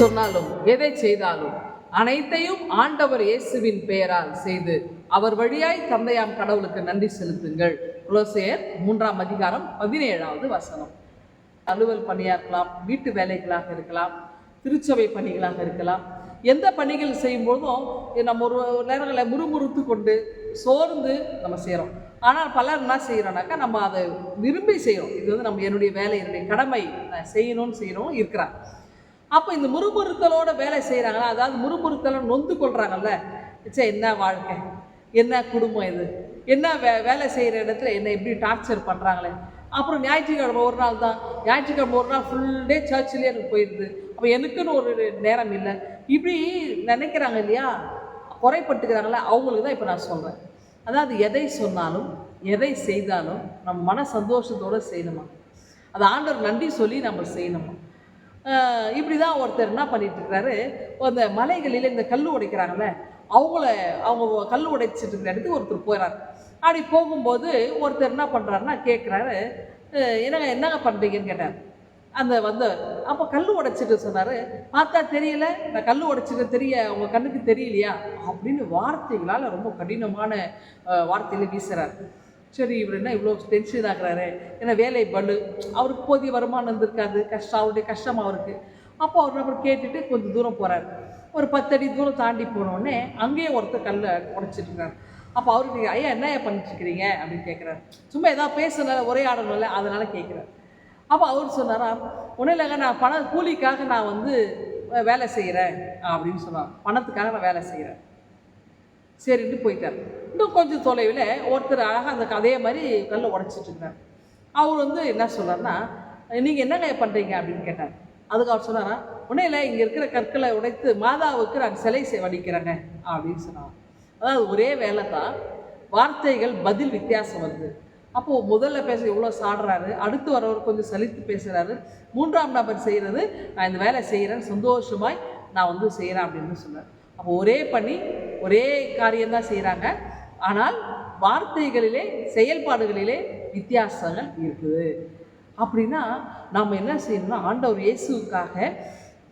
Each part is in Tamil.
சொன்னாலும் எதை செய்தாலும் அனைத்தையும் ஆண்டவர் இயேசுவின் பெயரால் செய்து அவர் வழியாய் தந்தையாம் கடவுளுக்கு நன்றி செலுத்துங்கள். குலோசையர் மூன்றாம் அதிகாரம் பதினேழாவது வசனம். அலுவல் பணியாக இருக்கலாம் வீட்டு வேலைகளாக இருக்கலாம் திருச்சபை பணிகளாக இருக்கலாம். எந்த பணிகள் செய்யும்போதும் நம்ம ஒரு நேரங்களில் முறுமுறுத்து கொண்டு சோர்ந்து நம்ம செய்கிறோம் ஆனால் பலர் என்ன செய்கிறோம்னாக்கா நம்ம அதை விரும்பி செய்கிறோம் இது வந்து நம்ம என்னுடைய வேலை என்னுடைய கடமை நான் செய்யணும்னு செய்யணும் இருக்கிறாங்க. அப்போ இந்த முறுமுறுத்தலோட வேலை செய்கிறாங்களா அதாவது முறுமுறுத்தலை நொந்து கொள்கிறாங்கல்ல சே என்ன வாழ்க்கை? என்ன குடும்பம் இது? என்ன வே வேலை செய்கிற இடத்துல என்னை எப்படி டார்ச்சர் பண்ணுறாங்களே அப்புறம் ஞாயிற்றுக்கிழமை ஒரு நாள் தான். ஞாயிற்றுக்கிழமை ஒரு நாள் ஃபுல் டே சர்ச்சிலே எனக்கு போயிடுது அப்போ எனக்குன்னு ஒரு நேரம் இல்லை. இப்படி நினைக்கிறாங்க இல்லையா? குறைப்பட்டுக்கிறாங்களே அவங்களுக்கு தான் இப்போ நான் சொல்கிறேன் அதாவது எதை சொன்னாலும் எதை செய்தாலும் நம்ம மன சந்தோஷத்தோடு செய்யணுமா? அது ஆண்டவர் நன்றி சொல்லி நம்ம செய்யணுமா? இப்படி தான் ஒருத்தர் என்ன பண்ணிட்டு இருக்கிறாரு அந்த மலைகளில் இந்த கல் உடைக்கிறாங்கல்ல அவங்கள அவங்க கல் உடைச்சிட்டு இருக்கிற இடத்துக்கு ஒருத்தர் போயிறாரு அப்படி போகும்போது ஒருத்தர் என்ன பண்ணுறாருன்னா கேட்குறாரு என்னங்க என்னங்க பண்ணுறீங்கன்னு கேட்டார். அந்த வந்தவர். அப்போ கல் உடைச்சிட்டு சொன்னார் பார்த்தா தெரியல நான் கல் உடைச்சிட்டு தெரிய உங்கள் கண்ணுக்கு தெரியலையா? அப்படின்னு வார்த்தைகளால் ரொம்ப கடினமான வார்த்தையில் வீசுகிறார் சரி இவர் என்ன இவ்வளோ டென்ஷன் ஆகிறாரு ஏன்னா வேலை பலு அவருக்கு போதிய வருமானம் இருந்திருக்காது. கஷ்டம் அவருடைய கஷ்டம் அவருக்கு. அப்போ அவர் நம்ம கேட்டுட்டு கொஞ்சம் தூரம் போகிறாரு ஒரு பத்தடி தூரம் தாண்டி போனோடனே அங்கேயே ஒருத்தர் கல்லை உடைச்சிட்டுருக்காரு அப்போ அவருக்கு ஐயா என்ன பண்ணிட்டு அப்படின்னு கேட்குறாரு சும்மா ஏதாவது பேசுனால ஒரே ஆடணும்ல அதனால் கேட்குறாரு அப்போ அவர் சொன்னாரா ஒன்றும் இல்லைங்க நான் பண கூலிக்காக நான் வந்து வேலை செய்கிறேன் அப்படின்னு சொன்னார். பணத்துக்காக நான் வேலை செய்கிறேன் சரின்ட்டு போயிட்டார். இன்னும் கொஞ்சம் தொலைவில் ஒருத்தர் அழகாக அந்த அதே மாதிரி கல்லை உடச்சிட்டு இருந்தார். அவர் வந்து என்ன சொன்னார்னா நீங்கள் என்னங்க பண்ணுறீங்க அப்படின்னு கேட்டார். அதுக்கு அவர் சொன்னாரா உடனே இல்லை இங்கே இருக்கிற கற்களை உடைத்து மாதாவுக்கு நான் சிலை வடிக்கிறேங்க அப்படின்னு சொன்னார். அதாவது ஒரே வேலை தான் வார்த்தைகள் பதில் வித்தியாசம் வருது. அப்போது முதல்ல பேச எவ்வளோ சாடுறாரு அடுத்து வரவர் கொஞ்சம் சலித்து பேசுகிறாரு மூன்றாம் நபர் செய்கிறது நான் இந்த வேலை செய்கிறேன் சந்தோஷமாய் நான் வந்து செய்கிறேன் அப்படின்னு சொன்னார். அப்போ ஒரே பணி ஒரே காரியம்தான் செய்கிறாங்க ஆனால் வார்த்தைகளிலே செயல்பாடுகளிலே வித்தியாசங்கள் இருக்குது. அப்படின்னா நாம் என்ன செய்யணும்னா ஆண்டவர் இயேசுக்காக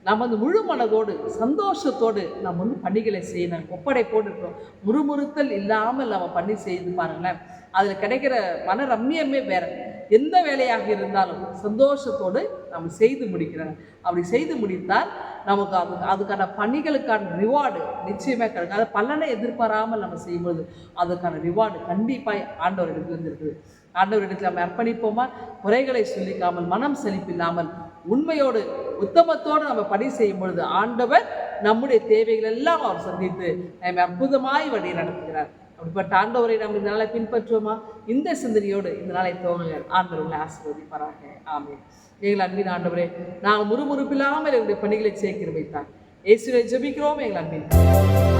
நாம் வந்து முழு மனதோடு சந்தோஷத்தோடு நம்ம வந்து பணிகளை செய்யணும். ஒப்படைப்போடு இருக்கிறோம். முறுமுறுத்தல் இல்லாமல் நம்ம பண்ணி செய்து பாருங்களேன். அதில் கிடைக்கிற மன ரம்மியமே வேறு. எந்த வேலையாக இருந்தாலும் சந்தோஷத்தோடு நம்ம செய்து முடிக்கிறோம். அப்படி செய்து முடித்தால் நமக்கு அது அதுக்கான பணிகளுக்கான ரிவார்டு நிச்சயமாக கிடைக்கும். அதை பலனை எதிர்பாராமல் நம்ம செய்யும்போது அதுக்கான ரிவார்டு கண்டிப்பாக ஆண்டவர் இடத்துல இருக்குது ஆண்டவர் இடத்துல நம்ம அர்ப்பணிப்போமா? குறைகளை சொல்லிக்காமல் மனம் செழிப்பில்லாமல் உண்மையோடு உத்தமத்தோடு நம்ம பணி செய்யும் பொழுது ஆண்டவர் நம்முடைய தேவைகள் எல்லாம் அவர் சந்தித்து நம்மை அற்புதமாய் வழி நடத்துகிறார் அப்படிப்பட்ட ஆண்டவரை நாம் இந்த நாளை பின்பற்றுவோமா? இந்த சிந்தனையோடு இந்த நாளை துவங்க ஆண்டவர்களை ஆசீர்வதிப்பாராக. ஆமே எங்கள் அன்பின் ஆண்டவரே நாங்கள் முறுமுறுப்பில்லாமல் எங்களுடைய பணிகளை சேர்க்கிற வைத்தார் இயேசுவை ஜபிக்கிறோம் எங்கள் அன்பின்